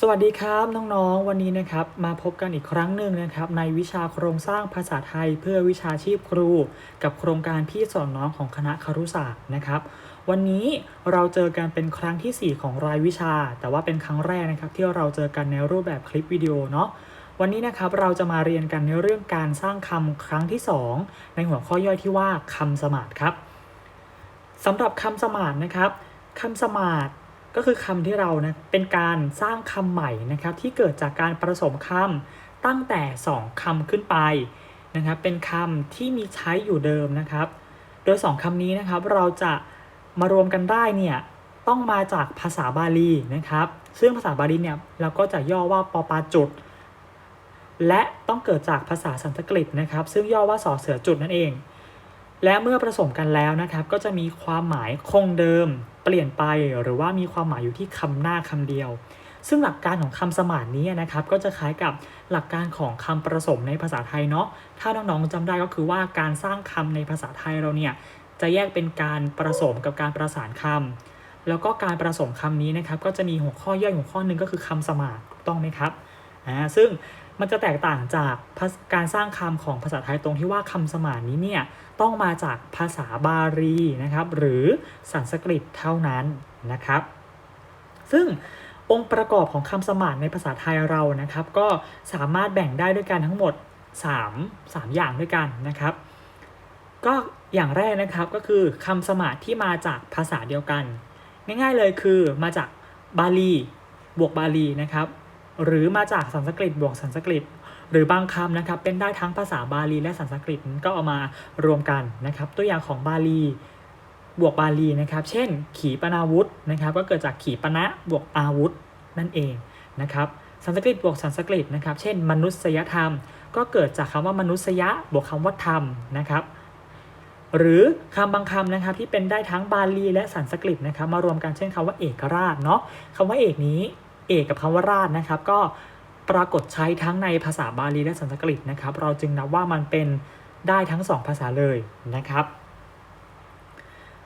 สวัสดีครับน้องๆ วันนี้นะครับมาพบกันอีกครั้งหนึ่งนะครับในวิชาโครงสร้างภาษาไทยเพื่อวิชาชีพครู กับโครงการพี่สอนน้องของคณะครุศาสตร์นะครับ วันนี้เราเจอกันเป็นครั้งที่ 4 ของรายวิชา แต่ว่าเป็นครั้งแรกนะครับที่เราเจอกันในรูปแบบคลิปวิดีโอเนาะวันนี้นะครับเราจะมาเรียนกันในเรื่องการสร้างคำครั้งที่ 2 ในหัวข้อย่อยที่ว่าคำสมาร์ทครับสำหรับคำสมาร์ทนะครับคำสมาร์ท ก็คือคำที่เรานะเป็นการสร้างคำใหม่นะครับที่เกิดจากการผสมคำตั้งแต่ 2คำขึ้นไปนะครับเป็นคำที่มีใช้อยู่เดิมนะครับ โดย 2คำนี้นะครับเราจะมารวมกันได้เนี่ยต้องมาจากภาษาบาลีนะครับ ซึ่งภาษาบาลีเนี่ยเราก็จะย่อว่าปอปาจุด และต้องเกิดจากภาษาสันสกฤตนะครับ ซึ่งย่อว่าสอเสือจุดนั่นเอง และเมื่อผสมกันแล้วนะครับ ก็จะมีความหมายคงเดิม เปลี่ยนไปหรือว่ามีความหมายอยู่ที่คำหน้าคำเดียว ซึ่งหลักการของคำสมานนี้นะครับก็จะคล้ายกับหลักการของคำผสมในภาษาไทยเนาะถ้าน้องๆจำได้ก็คือว่าการสร้างคำในภาษาไทยเราเนี่ยจะแยกเป็นการผสมกับการประสานคำแล้วก็การผสมคำนี้นะครับก็จะมีหัวข้อย่อยหัวข้อหนึ่งก็คือคำสมานถูกต้องไหมครับอ่าซึ่ง มันจะแตกต่างจากการสร้างคำของภาษาไทยตรงที่ว่าคำสมานนี้เนี่ยต้องมาจากภาษาบาลีนะครับ หรือสันสกฤตเท่านั้นนะครับ ซึ่งองค์ประกอบของคำสมานในภาษาไทยเรานะครับ ก็สามารถแบ่งได้ด้วยกันทั้งหมด 3 3 อย่างด้วยกันนะครับ ก็อย่างแรกนะครับก็คือคำสมานที่มาจากภาษาเดียวกัน ง่ายๆเลยคือมาจากบาลีบวกบาลีนะครับ หรือมาจากสันสกฤตบวกสันสกฤต หรือบางคำนะครับเป็นได้ทั้งภาษาบาลีและสันสกฤตก็เอามารวมกันนะครับ ตัวอย่างของบาลีบวกบาลีนะครับ เช่น ขีปนาวุธนะครับ ก็เกิดจากขีปณะบวกอาวุธนั่นเองนะครับสันสกฤตบวกสันสกฤตนะครับ เช่น มนุษยธรรม ก็เกิดจากคำว่ามนุษยะบวกคำว่าธรรมนะครับ หรือคำบางคำนะครับที่เป็นได้ทั้งบาลีและสันสกฤตนะครับ มารวมกันเช่นคำว่าเอกราชเนาะคำว่าเอกนี้ เอกกับคำว่าราชนะครับ ก็ปรากฏใช้ทั้งในภาษาบาลีและสันสกฤตนะครับ เราจึงนับว่ามันเป็นได้ทั้งสองภาษาเลยนะครับ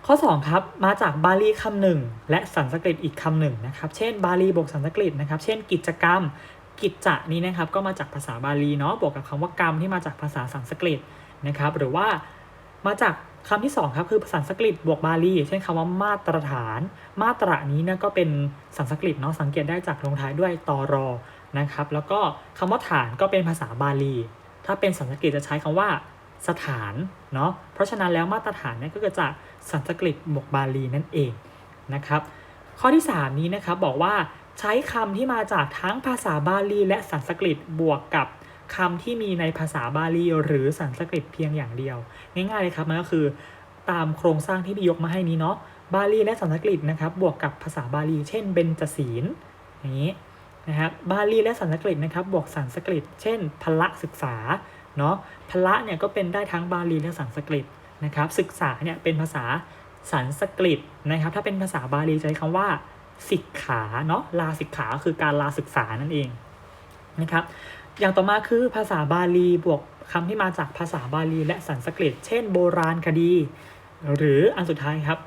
ข้อ 2 ครับ มาจากบาลีคำหนึ่งและสันสกฤตอีกคำหนึ่งนะครับ เช่น บาลีบวกสันสกฤตนะครับ เช่น กิจกรรม กิจจะนี้นะครับก็มาจากภาษาบาลีเนาะบวกกับคำว่ากรรมที่มาจากภาษาสันสกฤตนะครับ หรือว่ามาจาก คำที่2ครับคือสันสกฤตบวกบาลีเช่นคำว่ามาตรฐาน มาตรานี้นี่ยก็เป็นสันสกฤตเนาะสังเกตได้จากลงท้ายด้วยตอรอนะครับ แล้วก็คำว่าฐานก็เป็นภาษาบาลี ถ้าเป็นสันสกฤตจะใช้คำว่าสถานเนาะเพราะฉะนั้นแล้วมาตรฐานเนี่ยก็เกิดจากสันสกฤตบวกบาลีนั่นเองนะครับ ข้อที่ 3 นี้นะครับบอกว่าใช้คำที่มาจากทั้งภาษาบาลีและสันสกฤตบวกกับ คำที่มีในภาษาบาลีหรือสันสกฤตเพียงอย่างเดียว ง่ายๆเลยครับมันก็คือ ตามโครงสร้างที่พี่ยกมาให้นี้เนาะบาลีและสันสกฤตนะครับ บวกกับภาษาบาลี เช่นเบญจศีลอย่างนี้นะครับบาลีและสันสกฤตนะครับ บวกสันสกฤต เช่นพละศึกษาเนาะพละเนี่ยก็เป็นได้ทั้งบาลีและสันสกฤตนะครับ ศึกษาเนี่ยเป็นภาษาสันสกฤตนะครับ ถ้าเป็นภาษาบาลีใช้คำว่าสิกขาเนาะลาสิกขาคือการลาศึกษานั่นเองนะครับ อย่างต่อมาคือภาษาบาลีบวกคำที่มาจากภาษาบาลีและสันสกฤต เช่น โบราณคดี หรืออันสุดท้ายครับ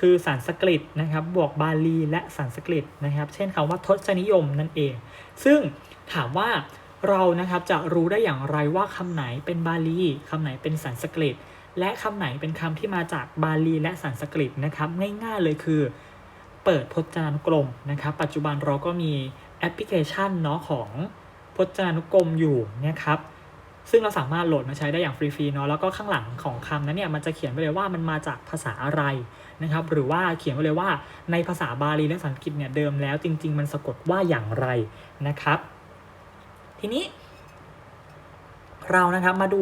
คือสันสกฤตนะครับ บวกบาลีและสันสกฤตนะครับ เช่นคำว่าทศนิยมนั่นเอง ซึ่งถามว่าเรานะครับจะรู้ได้อย่างไรว่าคำไหนเป็นบาลีคำไหนเป็นสันสกฤต และคำไหนเป็นคำที่มาจากบาลีและสันสกฤตนะครับ ง่ายๆเลยคือ เปิดพจนานุกรมนะครับ ปัจจุบันเราก็มีแอปพลิเคชันเนาะของ พจนานุกรมอยู่นะครับซึ่งเราสามารถโหลดมาใช้ได้อย่างฟรีๆเนาะแล้วก็ข้างหลังของคำนั้นเนี่ยมันจะเขียนไว้เลยว่ามันมาจากภาษาอะไรนะครับหรือว่าเขียนไว้เลยว่าในภาษาบาลีและสันสกฤตเนี่ยเดิมแล้วจริง ๆ มันสะกดว่าอย่างไรนะครับ ทีนี้ เรานะครับมาดู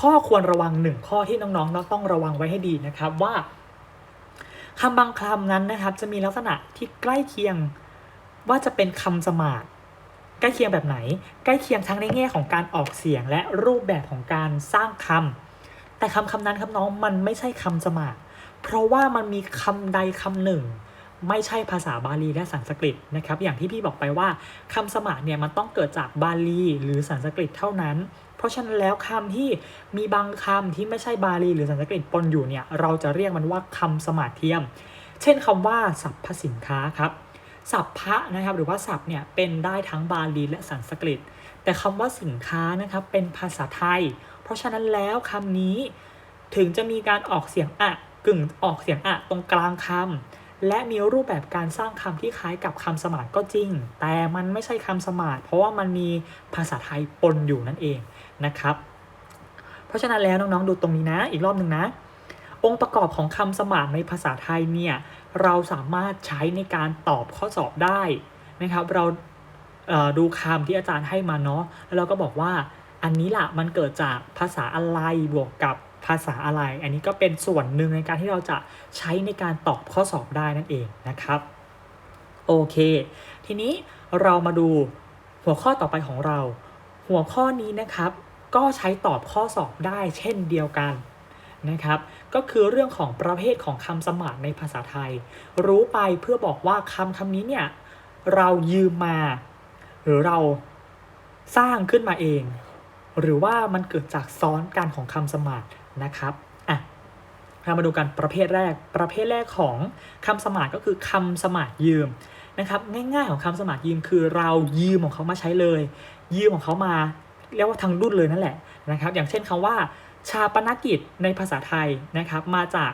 ข้อควรระวังหนึ่งข้อที่น้องๆต้องระวังไว้ให้ดีนะครับว่าคำบางคำนั้นนะครับ จะมีลักษณะที่ใกล้เคียงว่าจะเป็นคำสมาร์ ใกล้เคียงแบบไหน ใกล้เคียงทั้งในแง่ของการออกเสียงและรูปแบบของการสร้างคำแต่คำคำนั้นครับน้องมันไม่ใช่คำสมาเพราะว่ามันมีคำใดคำหนึ่ง ไม่ใช่ภาษาบาลีและสันสกฤตนะครับ อย่างที่พี่บอกไปว่าคำสมาเนี่ยมันต้องเกิดจากบาลีหรือสันสกฤตเท่านั้น เพราะฉะนั้นแล้วคำที่มีบางคำที่ไม่ใช่บาลีหรือสันสกฤตปนอยู่เนี่ยเราจะเรียกมันว่าคำสมาเทียม เช่นคำว่าสรรพสินค้าครับ ศัพท์พระนะครับหรือว่าศัพท์เนี่ยเป็นได้ทั้งบาลีและสันสกฤต แต่คำว่าสินค้านะครับเป็นภาษาไทย เพราะฉะนั้นแล้วคำนี้ถึงจะมีการออกเสียงอะกึ่งออกเสียงอะตรงกลางคำและมีรูปแบบการสร้างคำที่คล้ายกับคำสมาร์ทก็จริง แต่มันไม่ใช่คำสมาร์ทเพราะว่ามันมีภาษาไทยปนอยู่นั่นเองนะครับ เพราะฉะนั้นแล้วน้องๆดูตรงนี้นะ อีกรอบหนึ่งนะ องค์ประกอบของคำสมาร์ทในภาษาไทยเนี่ย เราสามารถใช้ในการตอบข้อสอบได้นะครับ เราเดูคำที่อาจารย์ให้มาเนาะแล้วเราก็บอกว่าอันนี้ละมันเกิดจากภาษาอะไรบวกกับภาษาอะไร อันนี้ก็เป็นส่วนหนึ่งในการที่เราจะใช้ในการตอบข้อสอบได้นั่นเองนะครับโอเค ทีนี้เรามาดูหัวข้อต่อไปของเรา หัวข้อนี้นะครับ ก็ใช้ตอบข้อสอบได้เช่นเดียวกัน นะครับ ก็คือเรื่องของประเภทของคำสมาร์ทในภาษาไทย รู้ไปเพื่อบอกว่าคำคำนี้เนี่ยเรายืมมา หรือเราสร้างขึ้นมาเอง หรือว่ามันเกิดจากซ้อนกันของคำสมาร์ทนะครับอะเรามาดูกันประเภทแรก ประเภทแรกของคำสมาร์ทก็คือคำสมาร์ทยืมนะครับ ง่ายๆของคำสมาร์ทยืมคือเรายืมของเขามาใช้เลย ยืมของเขามาเรียกว่าทางรุ่นเลยนั่นแหละนะครับ อย่างเช่นคำว่า ชาปนกิจในภาษาไทยนะครับ มาจาก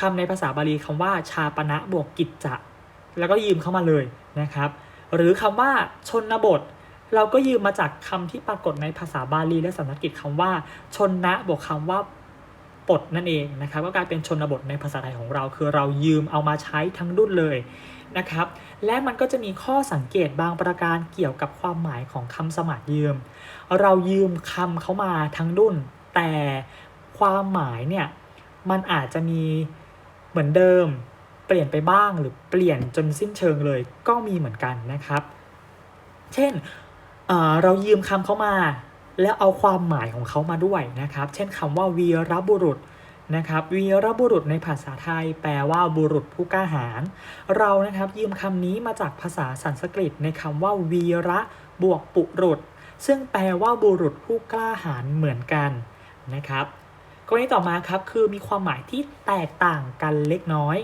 คำในภาษาบาลีคำว่า ชาปณะบวกกิจจะ แล้วก็ยืมเข้ามาเลยนะครับ หรือคำว่าชนบท เราก็ยืมมาจากคำที่ปรากฏในภาษาบาลีและสันสกฤตคำว่า ชนนะบวกคำว่าปดนั่นเองนะครับ ก็กลายเป็นชนบทในภาษาไทยของเรา คือเรายืมเอามาใช้ทั้งรุ่นเลยนะครับ และมันก็จะมีข้อสังเกตบางประการเกี่ยวกับความหมายของคำสมัครยืม เรายืมคำเขามาทั้งรุ่น แต่ความหมายเนี่ยมันอาจจะมีเหมือนเดิม เปลี่ยนไปบ้างหรือเปลี่ยนจนสิ้นเชิงเลยก็มีเหมือนกันนะครับ เช่นเเรายืมคำเขามา แล้วเอาความหมายของเขามาด้วยนะครับ เช่นคำว่าวีรบุรุษนะครับวีรบุรุษในภาษาไทย แปลว่าบุรุษผู้กล้าหาญเรานะครับยืมคำนี้มาจากภาษาสันสกฤตในคำว่าวีระบวกปุรุษ ซึ่งแปลว่าบุรุษผู้กล้าหาญเหมือนกัน นะครับกรณีต่อมาครับคือมีความหมายที่แตกต่างกันเล็กน้อย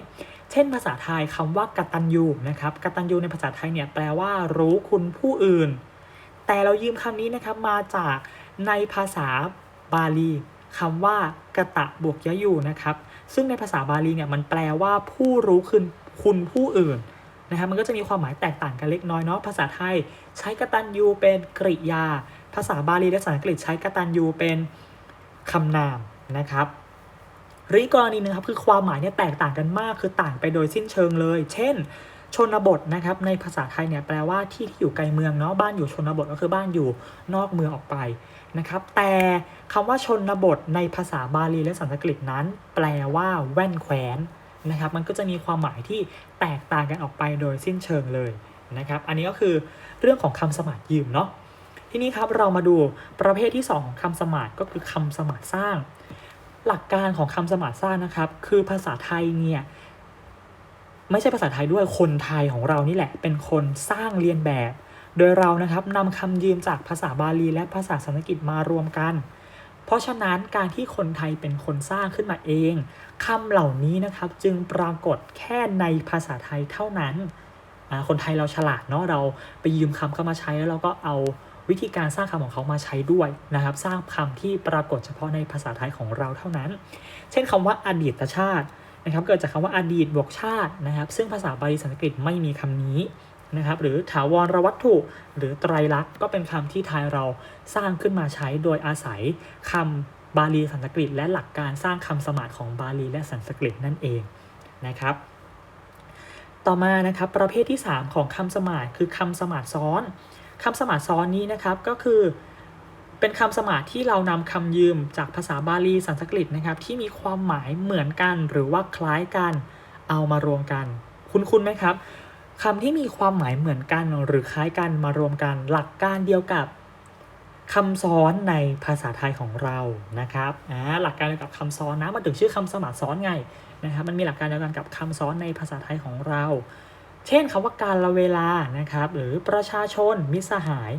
เช่น ภาษาไทยคำว่ากตัญญูนะครับกตัญญูในภาษาไทยเนี่ยแปลว่ารู้คุณผู้อื่น แต่เรายืมคำนี้นะครับมาจากในภาษาบาลีคำว่ากะตะบวกยะยูนะครับ ซึ่งในภาษาบาลีเนี่ยมันแปลว่าผู้รู้คุณคุณผู้อื่นนะครับมันก็จะมีความหมายแตกต่างกันเล็กน้อยเนาะภาษาไทยใช้กตัญญูเป็นกริยา ภาษาบาลีและภาษาอังกฤษใช้กตัญญูเป็น คำนามนะครับหรืออีกกรณีหนึ่งครับคือความหมายเนี่ยแตกต่างกันมากคือต่างไปโดยสิ้นเชิงเลย เช่น ชนบทนะครับในภาษาไทยเนี่ยแปลว่าที่ที่อยู่ไกลเมืองเนาะบ้านอยู่ชนบทก็คือบ้านอยู่นอกเมืองออกไปนะครับแต่คำว่าชนบทในภาษาบาลีและสันสกฤตนั้น แปลว่าแว่นแคว้นนะครับมันก็จะมีความหมายที่แตกต่างกันออกไปโดยสิ้นเชิงเลยนะครับอันนี้ก็คือเรื่องของคำสมาร์ทยืมเนาะ ทีนี้ครับเรามาดูประเภทที่ 2 ของคำสมาร์ทก็คือคำสมาร์ทสร้าง หลักการของคำสมาร์ทสร้างนะครับ คือภาษาไทยเนี่ยไม่ใช่ภาษาไทยด้วยคนไทยของเรานี่แหละ เป็นคนสร้างเรียนแบบ โดยเรานะครับนำคำยืมจากภาษาบาลีและภาษาสันสกฤตมารวมกัน เพราะฉะนั้นการที่คนไทยเป็นคนสร้างขึ้นมาเองคำเหล่านี้นะครับ จึงปรากฏแค่ในภาษาไทยเท่านั้น คนไทยเราฉลาดเนาะเราไปยืมคำเข้ามาใช้แล้วเราก็เอา วิธีการสร้างคำของเขามาใช้ด้วยนะครับ สร้างคำที่ปรากฏเฉพาะในภาษาไทยของเราเท่านั้น เช่นคำว่าอดีตชาตินะครับ เกิดจากคำว่าอดีตบวกชาตินะครับ ซึ่งภาษาบาลีสันสกฤตไม่มีคำนี้นะครับ หรือถาวรวัตถุ หรือไตรลักษณ์ก็เป็นคำที่ไทยเราสร้างขึ้นมาใช้โดยอาศัยคำบาลีสันสกฤต และหลักการสร้างคำสมาร์ทของบาลีและสันสกฤตนั่นเองนะครับ ต่อมานะครับประเภทที่ 3 ของคำสมาร์ทคือคำสมาร์ทซ้อน คำสมาซ้อนนี้นะครับก็คือเป็นคำสมาที่เรานำคำยืมจากภาษาบาลีสันสกฤตนะครับ ที่มีความหมายเหมือนกัน หรือว่าคล้ายกันเอามารวมกัน คุณคุณไหมครับคำที่มีความหมายเหมือนกันหรือคล้ายกันมารวมกัน หลักการเดียวกับคำซ้อนในภาษาไทยของเรานะครับอ่าหลักการเดียวกับคำซ้อนนะมาถึงชื่อคำสมาซ้อนไงนะครับ มันมีหลักการเดียวกันกับคำซ้อนในภาษาไทยของเรา เช่นคำว่าการละเวลานะครับ หรือประชาชนมิสหาย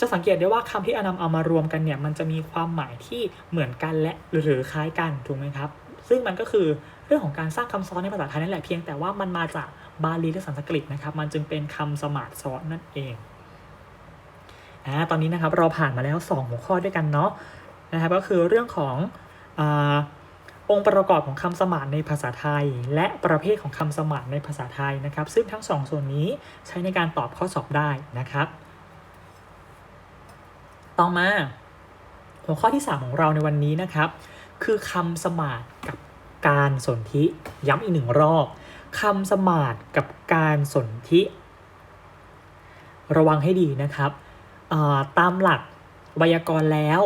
จะสังเกตได้ว่าคำที่อนำเอามารวมกันเนี่ยมันจะมีความหมายที่เหมือนกันและหรือคล้ายกันถูกไหมครับ ซึ่งมันก็คือเรื่องของการสร้างคำซ้อนในภาษาไทยนั่นแหละเพียงแต่ว่ามันมาจากบาลีและสันสกฤตนะครับ มันจึงเป็นคำสมาธิซ้อนนั่นเองอ่าตอนนี้นะครับเราผ่านมาแล้ว 2 หัวข้อด้วยกันเนาะนะครับ ก็คือเรื่องของอา องค์ประกอบของคำสมานในภาษาไทย และประเภทของคำสมานในภาษาไทยนะครับ ซึ่งทั้งสองส่วนนี้ใช้ในการตอบข้อสอบได้นะครับ ต่อมา หัวข้อที่ 3 ของเราในวันนี้นะครับ คือคำสมานกับการสนธิย้ำอีกหนึ่งรอบคำสมานกับการสนธิระวังให้ดีนะครับตามหลักไวยากรณ์แล้ว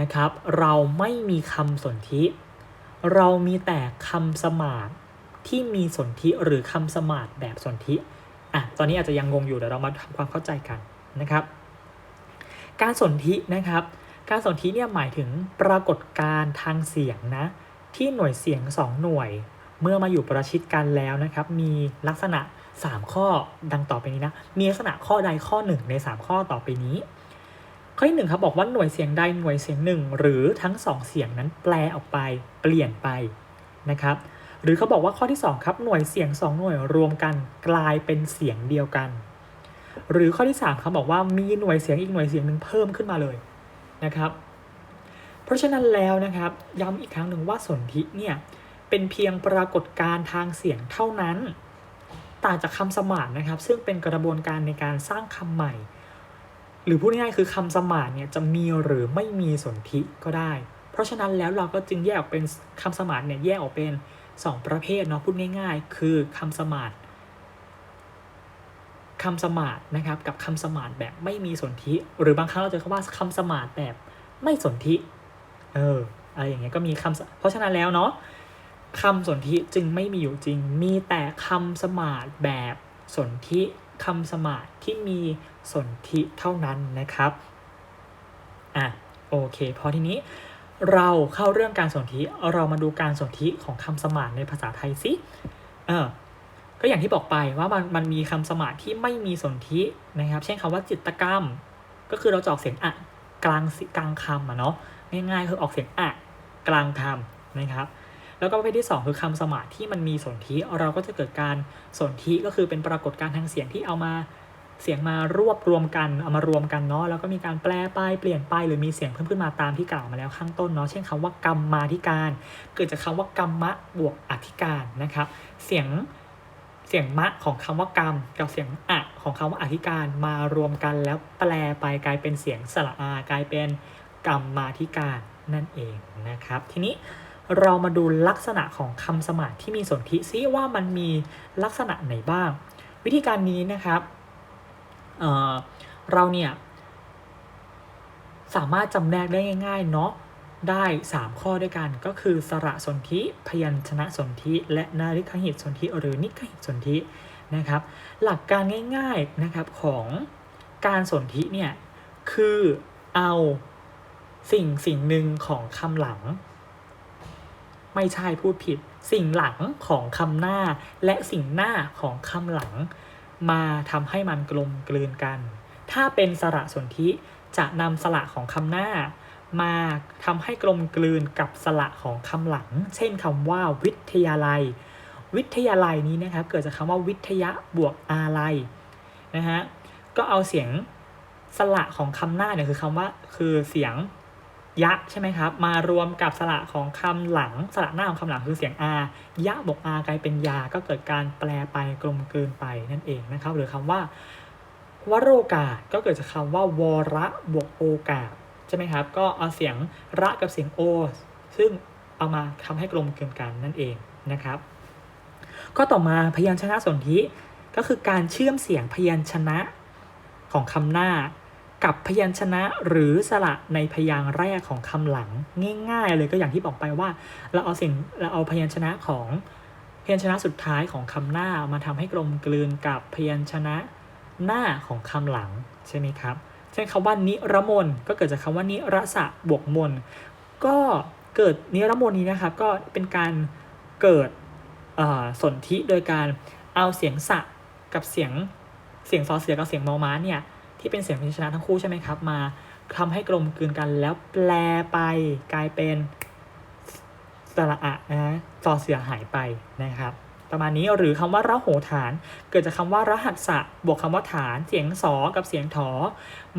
นะครับ เราไม่มีคำสนธิ เรามีแต่คำสมานที่มีสนธิหรือคำสมานแบบสนธิอะตอนนี้อาจจะยังงงอยู่เดี๋ยวเรามาทำความเข้าใจกันนะครับ การสนธินะครับ การสนธิเนี่ยหมายถึงปรากฏการณ์ทางเสียงนะ ที่หน่วยเสียง 2 หน่วย เมื่อมาอยู่ประชิดกันแล้วนะครับ มีลักษณะ 3 ข้อดังต่อไปนี้นะ มีลักษณะข้อใดข้อ1ใน 3 ข้อต่อไปนี้ ข้อที่หนึ่งครับบอกว่าหน่วยเสียงใดหน่วยเสียงหนึ่งหรือทั้งสองเสียงนั้นแปลออกไป เปลี่ยนไปนะครับหรือเขาบอกว่าข้อที่ 2 ครับหน่วยเสียง 2 หน่วยรวมกันกลายเป็นเสียงเดียวกัน หรือข้อที่3เขาบอกว่ามีหน่วยเสียงอีกหน่วยเสียงหนึ่งเพิ่มขึ้นมาเลยนะครับ เพราะฉะนั้นแล้วนะครับย้ำอีกครั้งหนึ่งว่าสนธิเนี่ยเป็นเพียงปรากฏการณ์ทางเสียงเท่านั้น ต่างจากคำสมานนะครับ ซึ่งเป็นกระบวนการในการสร้างคำใหม่ หรือพูดง่ายๆคือคำสมานเนี่ยจะมีหรือไม่มีสนธิก็ได้ เพราะฉะนั้นแล้วเราก็จึงแยกออกเป็นคำสมานเนี่ยแยกออกเป็น 2 ประเภทเนาะพูดง่าย ๆ คือคำสมานคำสมานนะครับกับคำสมานแบบไม่มีสนธิ หรือบางครั้งเราจะคำว่าคำสมานแบบไม่สนธิเอออะไรอย่างเงี้ยก็มีคำเพราะฉะนั้นแล้วเนาะคำสนธิจึงไม่มีอยู่จริง มีแต่คำสมาธิแบบสนธิ คำสมาที่มีสนธิเท่านั้นนะครับอะโอเคพอทีนี้เราเข้าเรื่องการสนธิเรามาดูการสนธิของคำสมานในภาษาไทยสิเออก็อย่างที่บอกไปว่ามันมันมีคำสมานที่ไม่มีสนธินะครับ เช่นคำว่าจิตกรรม ก็คือเราจะออกเสียงอะกลางสิกลางคำอะเนาะง่ายๆคือออกเสียงอะกลางคำนะครับ แล้วก็ประเภทที่ 2 คือคำสมาธิที่มันมีสนธิเราก็จะเกิดการสนธิก็คือเป็นปรากฏการณ์ทางเสียงที่เอามาเสียงมารวบรวมกันเอามารวมกันเนาะแล้วก็มีการแปลไปเปลี่ยนไปหรือมีเสียงเพิ่มขึ้นมาตามที่กล่าวมาแล้วข้างต้นเนาะเช่นคำว่ากรรมมาธิการ เกิดจากคำว่ากรรมะบวกอธิการนะครับเสียงเสียงมะของคำว่ากรรม กับเสียงอะของคำว่าอธิการมารวมกันแล้วแปลไปกลายเป็นเสียงสระอากลายเป็นกรรมมาธิการนั่นเองนะครับ ทีนี้ เรามาดูลักษณะของคำสมาธิที่มีสนธิซิว่ามันมีลักษณะไหนบ้าง วิธีการนี้นะครับเเราเนี่ยสามารถจำแนกได้ง่ายๆเนาะได้ 3 ข้อด้วยกันก็คือสระสนธิพยัญชนะสนธิและนาริคหิตสนธิหรือนิคหิตสนธินะครับ หลักการง่ายๆนะครับของการสนธิเนี่ยคือเอาสิ่งสิ่งหนึ่งของคำหลัง ไม่ใช่พูดผิด สิ่งหลังของคำหน้า และสิ่งหน้าของคำหลัง มาทำให้มันกลมกลืนกัน ถ้าเป็นสระสนธิจะนำสระของคำหน้า มาทำให้กลมกลืนกับสระของคำหลัง เช่นคำว่าวิทยาลัย วิทยาลัยนี้นะครับเกิดจากคำว่าวิทยะบวกอาลัยนะฮะก็เอาเสียงสระของคำหน้าเนี่ยคือคำว่าคือเสียง ยะใช่ไหมครับ มารวมกับสระของคำหลัง สระหน้าของคำหลังคือเสียงอายะบวกอากลายเป็นยาก็เกิดการแปลไปกลมกลืนไปนั่นเองนะครับ หรือคำว่าวโรกาสก็เกิดจากคำว่าวระบวกโอกาสใช่ไหมครับ ก็เอาเสียงระกับเสียงโอ ซึ่งเอามาทำให้กลมกลืนกันนั่นเองนะครับ ก็ต่อมาพยัญชนะสนธิก็คือการเชื่อมเสียงพยัญชนะของคำหน้า กับพยัญชนะหรือสระในพยางค์แรกของคำหลังง่ายๆเลยก็อย่างที่บอกไปว่า เราเอาสิ่งเราเอาพยัญชนะของพยัญชนะสุดท้ายของคำหน้ามาทำให้กลมกลืนกับพยัญชนะหน้าของคำหลังใช่ไหมครับเช่นคำว่านิรมนก็เกิดจากคำว่านิรสะบวกมนก็เกิดนิรมนนี้นะครับก็เป็นการเกิดสนธิโดยการเอาเสียงสะกับเสียงเสียงซอเสือกับเสียงมอม้าเนี่ย ที่เป็นเสียงพยัญชนะทั้งคู่ใช่ไหมครับ มาทำให้กลมกลืนกันแล้วแปลไปกลายเป็นสระอะนะจอเสือหายไปนะครับ ประมาณนี้หรือคำว่าระโหฐาน เกิดจากคำว่ารหัสสะบวกคำว่าฐานเสียงสอกับเสียงถอ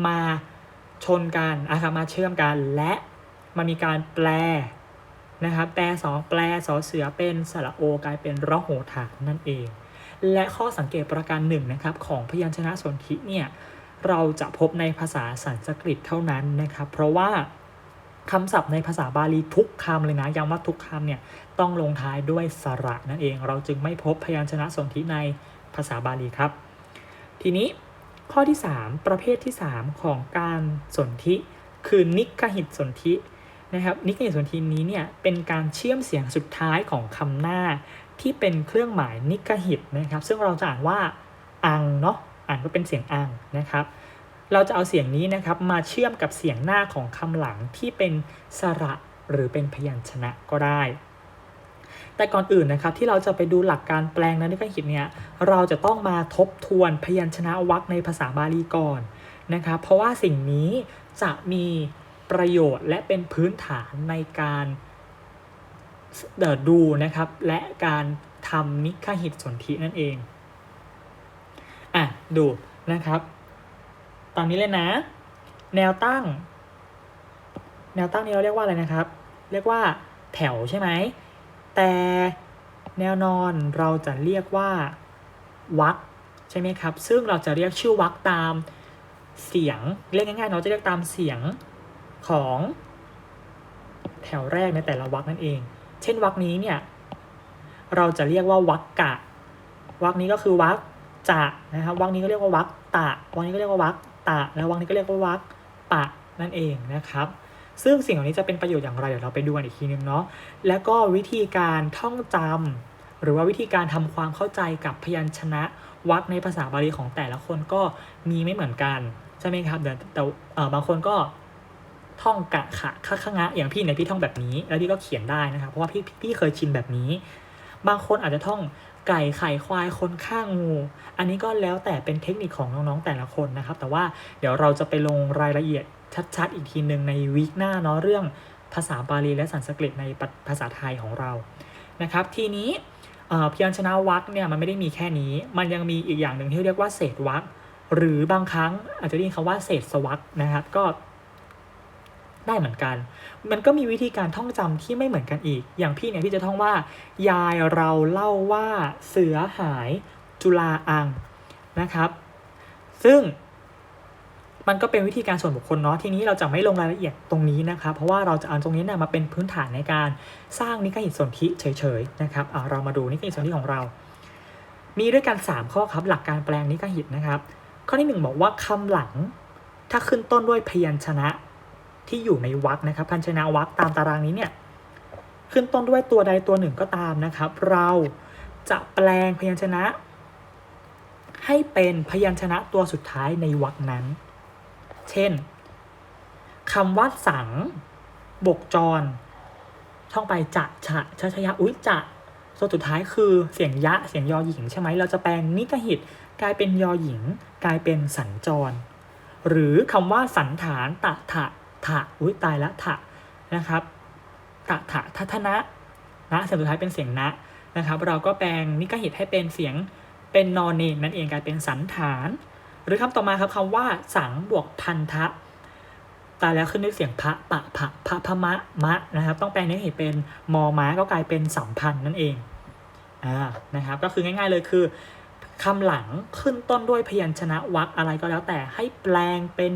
มาชนกันนะครับมาเชื่อมกันและมันมีการแปลนะครับแปลสองแปลสอเสือเป็นสระโอกลายเป็นระโหฐานนั่นเอง และข้อสังเกตประการหนึ่งนะครับของพยัญชนะสนธิเนี่ย เราจะพบในภาษาสันสกฤตเท่านั้นนะครับ เพราะว่าคำศัพท์ในภาษาบาลีทุกคำเลยนะย้ำว่าทุกคำเนี่ยต้องลงท้ายด้วยสระนั่นเอง เราจึงไม่พบพยัญชนะสนธิในภาษาบาลีครับ ทีนี้ข้อที่ 3 ประเภทที่ 3 ของการสนธิคือนิกหิตสนธินะครับนิกหิตสนธินี้เนี่ยเป็นการเชื่อมเสียงสุดท้ายของคำหน้าที่เป็นเครื่องหมายนิกหิตนะครับ ซึ่งเราจะอ่านว่าอังเนาะ อ่านก็เป็นเสียงอังนะครับ เราจะเอาเสียงนี้นะครับมาเชื่อมกับเสียงหน้าของคำหลังที่เป็นสระหรือเป็นพยัญชนะก็ได้ แต่ก่อนอื่นนะครับที่เราจะไปดูหลักการแปลงนันนิกหิตเนี่ยเราจะต้องมาทบทวนพยัญชนะวรรคในภาษาบาลีก่อนนะครับเพราะว่าสิ่งนี้จะมีประโยชน์และเป็นพื้นฐานในการเดดูนะครับและการทำนิคหิตสนธินั่นเอง ดูนะครับตอนนี้เลยนะ แนวตั้ง แนวตั้งนี้เราเรียกว่าอะไรนะครับ เรียกว่าแถวใช่ไหม แต่แนวนอนเราจะเรียกว่าวักใช่ไหมครับ ซึ่งเราจะเรียกชื่อวักตามเสียง เรียกง่ายๆเราจะเรียกตามเสียงของแถวแรกในแต่ละวักนั่นเอง เช่นวักนี้เนี่ย เราจะเรียกว่าวักกะ วักนี้ก็คือวัก จะนะครับวักนี้ก็เรียกว่าวักตะวักนี้ก็เรียกว่าวักตะ แล้ววักนี้ก็เรียกว่าวักปะนั่นเองนะครับ ซึ่งสิ่งเหล่านี้จะเป็นประโยชน์อย่างไรเดี๋ยวเราไปดูกันอีกทีนึงเนาะแล้วก็วิธีการท่องจำหรือว่าวิธีการทำความเข้าใจกับพยัญชนะวักในภาษาบาลีของแต่ละคนก็มีไม่เหมือนกันใช่ไหมครับเดี๋ยวแต่บางคนก็ท่องกะขะคะคะงะอย่างพี่เนี่ยพี่ท่องแบบนี้ แล้วพี่ก็เขียนได้นะครับเพราะว่าพี่พี่เคยชินแบบนี้ บางคนอาจจะท่อง ไก่ไข่ควายคนข้างงูอันนี้ก็แล้วแต่เป็นเทคนิคของน้องๆแต่ละคนนะครับ แต่ว่าเดี๋ยวเราจะไปลงรายละเอียดชัดๆ อีกทีหนึ่งในวีคหน้าเนาะเรื่องภาษาบาลีและสันสกฤตในภาษาไทยของเรานะครับ ทีนี้เพียัญชนะวรรคเนี่ยมันไม่ได้มีแค่นี้ มันยังมีอีกอย่างหนึ่งที่เรียกว่าเศษวรรคหรือบางครั้งอาจจะเรียกคำว่าเศษสวรรคนะครับ ก็ ได้เหมือนกัน มันก็มีวิธีการท่องจำที่ไม่เหมือนกันอีก อย่างพี่เนี่ยพี่จะท่องว่า ยายเราเล่าว่าเสือหายจุลาอังนะครับ ซึ่งมันก็เป็นวิธีการส่วนบุคคลเนาะทีนี้เราจะไม่ลงรายละเอียดตรงนี้นะครับ เพราะว่าเราจะเอาตรงนี้นะมาเป็นพื้นฐานในการสร้างนิกหิตสนธิเฉยๆนะครับเอาเรามาดูนิกหิตสนธิของเรา มีด้วยกัน 3 ข้อครับหลักการแปลงนิกหิตนะครับ ข้อที่ 1 บอกว่าคำหลังถ้าขึ้นต้นด้วยพยัญชนะ ที่อยู่ในวรรคนะครับพันชนะวรรคตามตารางนี้เนี่ยขึ้นต้นด้วยตัวใดตัวหนึ่งก็ตามนะครับ เราจะแปลงพยัญชนะ ให้เป็นพยัญชนะตัวสุดท้ายในวรรคนั้น เช่นคำว่าสัง บกจร ท่องไปจะฉะชะชะยะอุ้ยจะตัวสุดท้ายคือเสียงยะเสียงยอหญิงใช่ไหมเราจะแปลงนิกหิตกลายเป็นยอหญิง กลายเป็นสัญจร หรือคำว่าสันฐานตะถะ ถะอุ้ยตายละถะนะครับตะถะทัทนะนะเสียงสุดท้ายเป็นเสียงนะนะครับ เราก็แปลงนิกหิตให้เป็นเสียงเป็นนอนเนนนั่นเองกลายเป็นสันฐาน หรือคำต่อมาครับคำว่าสังบวกพันทะตายแล้วขึ้นด้วยเสียงพระปะพะพะพะมะมะนะครับ ต้องแปลงนิกหิตเป็นมอม้าก็กลายเป็นสัมพันธ์นั่นเองอ่านะครับ ก็คือง่าย ๆเลยคือคำหลังขึ้นต้นด้วยพยัญชนะวรรคอะไรก็แล้วแต่ให้แปลงเป็น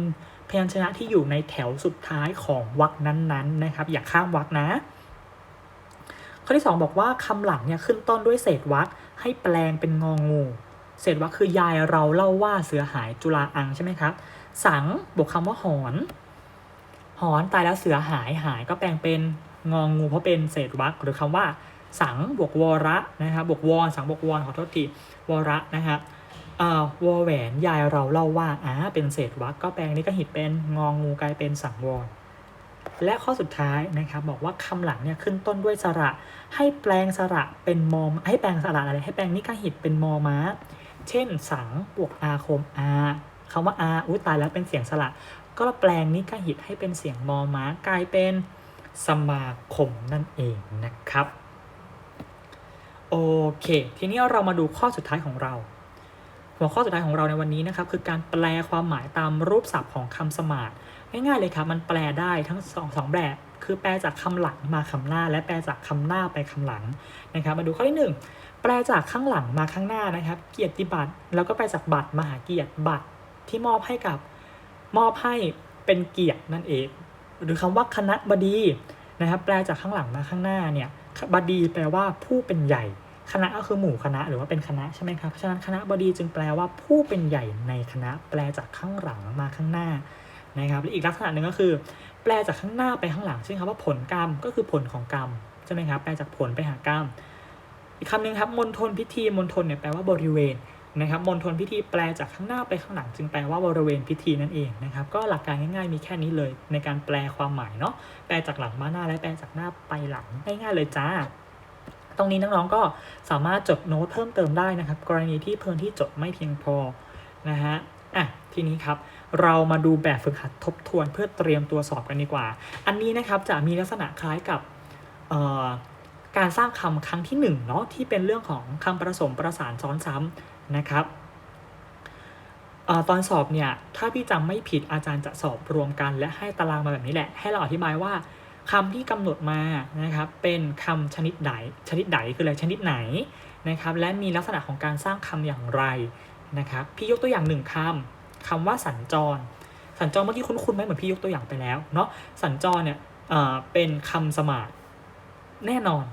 พยัญชนะที่อยู่ในแถวสุดท้ายของวรรคนั้นๆนะครับ อย่าข้ามวรรคนะ ข้อที่ 2 บอกว่าคำหลังเนี่ยขึ้นต้นด้วยเศษวรรคให้แปลงเป็นงองูเศษวรรคคือยายเราเล่าว่าเสือหายจุลาอังใช่ไหมครับ สังบวกคำว่าหอนหอนตายแล้วเสือหายหายก็แปลงเป็นงองูเพราะเป็นเศษวรรคหรือคำว่า สังบวกวระนะครับบวกวอนสังบวกวอนขอโทษทีวระนะครับ วอแหวนยายเราเล่าว่าอ่าเป็นเศษวรรคก็แปลงนี้ก็หิดเป็นงองงูกลายเป็นสังวรและข้อสุดท้ายนะครับบอกว่าคำหลังเนี่ยขึ้นต้นด้วยสระ ให้แปลงสระเป็นมอมให้แปลงสระอะไรให้แปลงนิกหิตเป็นมอม้า เช่น สังบวกอาคมอาคำว่าอาอุ้ยตายแล้วเป็นเสียงสระ ก็แปลงนิกหิตให้เป็นเสียงมอม้ากลายเป็นสมาคมนั่นเองนะครับ โอเค ทีนี้เรามาดูข้อสุดท้ายของเรา หัวข้อสุดท้ายของเราในวันนี้นะครับคือการแปลความหมายตามรูปศัพท์ของคำสมาร์ทง่ายๆเลยครับมันแปลได้ทั้งสองสองแบบคือแปลจากคำหลังมาคำหน้า และแปลจากคำหน้าไปคำหลังนะครับมาดูข้อที่หนึ่งแปลจากข้างหลังมาข้างหน้านะครับ เกียรติบัตรแล้วก็แปลจากบัตรมหาเกียรติบัตรที่มอบให้กับมอบให้เป็นเกียรตินั่นเอง หรือคำว่าคณะบดีนะครับแปลจากข้างหลังมาข้างหน้าเนี่ยบดีแปลว่าผู้เป็นใหญ่ คณะก็คือหมู่คณะหรือว่าเป็นคณะใช่ไหมครับเพราะฉะนั้นคณะบดีจึงแปลว่าผู้เป็นใหญ่ในคณะ แปลจากข้างหลังมาข้างหน้านะครับและอีกลักษณะหนึ่งก็คือ แปลจากข้างหน้าไปข้างหลังเช่นคำว่าผลกรรมก็คือผลของกรรมใช่ไหมครับแปลจากผลไปหากรรมอีกคำหนึ่งครับมณฑลพิธีมณฑลเนี่ยแปลว่าบริเวณนะครับมณฑลพิธีแปลจากข้างหน้าไปข้างหลัง จึงแปลว่าบริเวณพิธีนั่นเองนะครับก็หลักการง่ายๆมีแค่นี้เลย ในการแปลความหมายเนาะแปลจากหลังมาหน้าและแปลจากหน้าไปหลังง่ายๆเลยจ้า ตรงนี้น้องๆก็สามารถจดโน้ตเพิ่มเติมได้นะครับ กรณีที่เพื่อนที่จดไม่เพียงพอนะฮะอะทีนี้ครับเรามาดูแบบฝึกหัดทบทวนเพื่อเตรียมตัวสอบกันดีกว่า อันนี้นะครับจะมีลักษณะคล้ายกับการสร้างคำครั้งที่1เนาะที่เป็นเรื่องของคำผสมประสานซ้อนซ้ำนะครับออตอนสอบเนี่ยถ้าพี่จำไม่ผิดอาจารย์จะสอบรวมกัน และให้ตารางมาแบบนี้แหละ ให้เราอธิบายว่า คำที่กำหนดมานะครับเป็นคำชนิดใดชนิดใดคืออะไรชนิดไหนนะครับและมีลักษณะของการสร้างคำอย่างไรนะครับพี่ยกตัวอย่างหนึ่งคำคำว่าสัญจร สัญจรเมื่อกี้คุ้นๆไหมเหมือนพี่ยกตัวอย่างไปแล้วเนาะสัญจรเนี่ยเอ่อเป็นคำสมาร์แน่นอน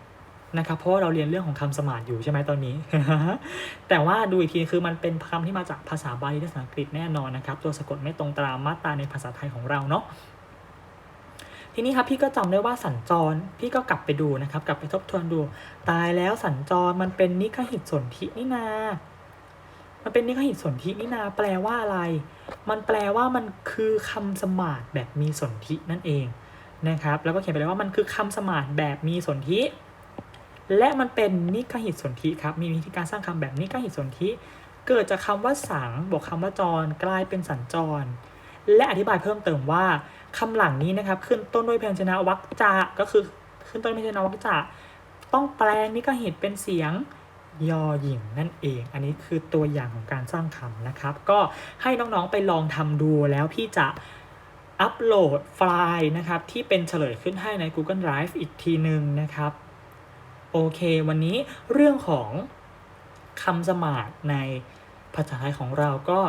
นะครับเพราะว่าเราเรียนเรื่องของคำสมาร์อยู่ใช่ไหมตอนนี้ แต่ว่าดูอีกทีคือมันเป็นคำที่มาจากภาษาบาลีและภาษาอังกฤษแน่นอนนะครับ ตัวสะกดไม่ตรงตามมาตราในภาษาไทยของเราเนาะ ทีนี้ครับพี่ก็จำได้ว่าสัญจรพี่ก็กลับไปดูนะครับ กลับไปทบทวนดู ตายแล้วสัญจรมันเป็นนิคหิตสนธินี่นา มันเป็นนิคหิตสนธินี่นา แปลว่าอะไร มันแปลว่ามันคือคำสมาร์ทแบบมีสนธินั่นเองนะครับ แล้วก็เขียนไปเลยว่ามันคือคำสมาร์ทแบบมีสนธิและมันเป็นนิคหิตสนธิครับ มีวิธีการสร้างคำแบบนิคหิตสนธิเกิดจากคำว่าสังบวกคำว่าจรกลายเป็นสัญจร และอธิบายเพิ่มเติมว่า คำหลังนี้นะครับ ขึ้นต้นด้วยพยัญชนะวรรคจะก็คือขึ้นต้นด้วยพยัญชนะวรรคจะต้องแปลงนิคหิตเป็นเสียงยอหญิงนั่นเอง อันนี้คือตัวอย่างของการสร้างคำนะครับ ก็ให้น้องๆไปลองทำดูแล้วพี่จะอัปโหลดไฟล์นะครับ ที่เป็นเฉลยขึ้นให้ใน Google Drive อีกทีหนึ่งนะครับ โอเควันนี้เรื่องของคำสมาร์ทในภาษาไทยของเราก็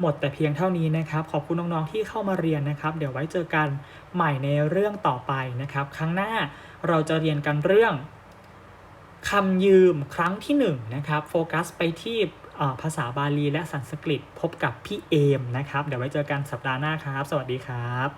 หมดแต่เพียงเท่านี้นะครับ ขอบคุณน้องๆที่เข้ามาเรียนนะครับ เดี๋ยวไว้เจอกันใหม่ในเรื่องต่อไปนะครับ ครั้งหน้าเราจะเรียนกันเรื่องคำยืมครั้งที่1นงนะครับโฟกัสไปที่ภาษาบาลีและสันสกฤตพบกับพี่เอมนะครับ เดี๋ยวไว้เจอกันสัปดาห์หน้าครับ สวัสดีครับ